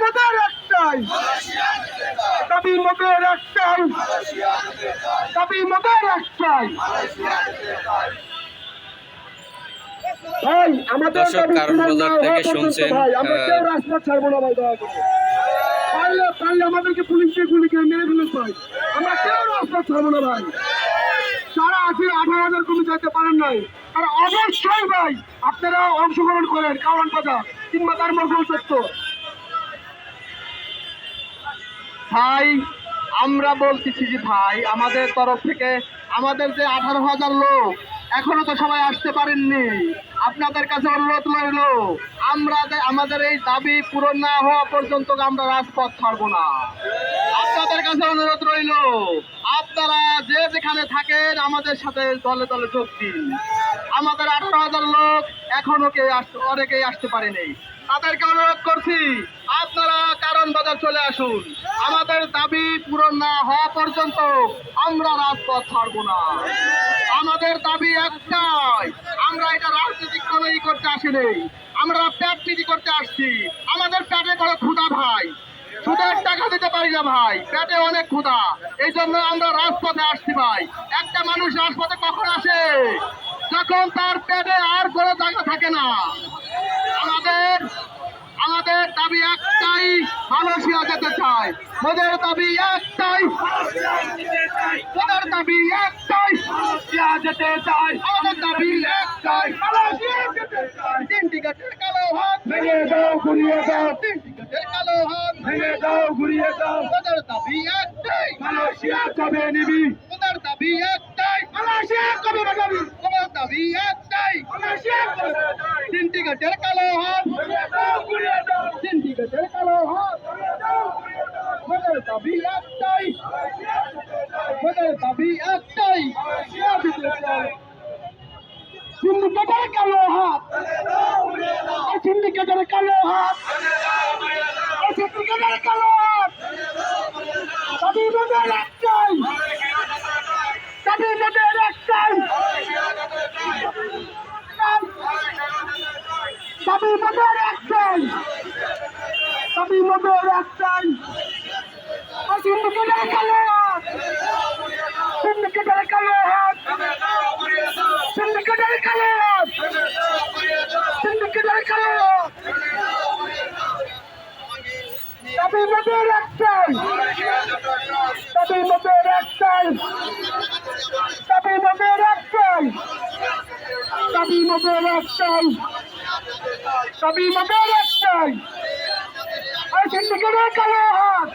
মোদের একটাই দাবি মোদের একটাই দাবি মোদের একটাই দর্শক, কারণ বাজার থেকে শুনছেন, ভাই আমরা আহ, কেউ রাজপথ ছাড়বো না ভাই দয়া করে। পারলে পারলে আমাদেরকে পুলিশ দিয়ে গুলি করে মেরে ফেলুন ভাই। আমরা কেউ রাজপথ ছাড়বো না ভাই। সারা আছে আঠারো হাজার কমে যেতে পারেন নাই আর অবশ্যই ভাই আপনারা অংশগ্রহণ করেন কারণ কথা কিংবা তার মর্গল সত্য। ভাই, আমরা বলতেছি যে ভাই, আমাদের তরফ থেকে আমাদের যে আঠারো হাজার লোক, এখনও তো সবাই আসতে পারেননি। আপনাদের কাছে অনুরোধ রইল, আমরা আমাদের এই দাবি পূরণ না হওয়া পর্যন্ত আমরা রাজপথ ছাড়বো না। আপনাদের কাছে অনুরোধ রইল, আপনারা যে যেখানে থাকেন, আমাদের সাথে দলে দলে যোগ দিন। আমাদের আঠারো হাজার লোক এখনও কেউ অনেকেই আসতে পারেনি। তাদেরকে অনুরোধ করছি চলে আসুন। আমাদের দাবি পূরণ না হওয়া পর্যন্ত আমরা রাজপথ ছাড়বো না। আমাদের দাবি একটাই, আমরা এটা রাজনৈতিক কোনো ই করতে আসিনি। আমরা পেট নীতি করতে আসছি। আমাদের প্যাটে বড় ক্ষুদা ভাই। সুদের টাকা দিতে পারি না ভাই। পেটে অনেক ক্ষুধা। এই জন্য আমরা রাজপথে আসছি ভাই। একটা মানুষ রাজপথে কখন আসে? যখন তার পেটে আর কোনো জায়গা থাকে না। আমাদের দাবি একটাই মালয়েশিয়া যেতে চাই মোদের দাবি একটাই মোদের দাবি একটাই মালয়েশিয়া যেতে চাই আমাদের দাবি একটাই মালয়েশিয়া যেতে চাই তিন টিকেটের কালো হাত ভেঙে দাও ঘুরিয়ে দাও। তিন টিকেটের কালো হাত ভেঙে দাও ঘুরিয়ে দাও। মোদের দাবি একটাই। মালয়েশিয়া কবে নিবি? মোদের দাবি একটাই। মালয়েশিয়া কবে বাজাবি? মোদের দাবি একটাই। মালয়েশিয়া তিন টিকেটের কালো হাত ভেঙে দাও ঘুরিয়ে দাও তিন টিকেটের কালো হাত ভেঙে দাও ঘুরিয়ে দাও মোদের দাবি একটাই। মোদের দাবি একটাই। সিন্ডিকেটের কালো হাত। সিন্ডিকেটের কালো হাত। সিন্ডিকেটের কালো হাত। দাবি মোদের একটাই। দাবি মোদের একটাই। দাবি মোদের একটাই। দাবি মোদের একটাই। দাবি মোদের একটাই দাবি মোদের একটাই দাবি মোদের একটাই দাবি মোদের একটাই দাবি মোদের একটাই সিন্ডিকেটের কালো হাত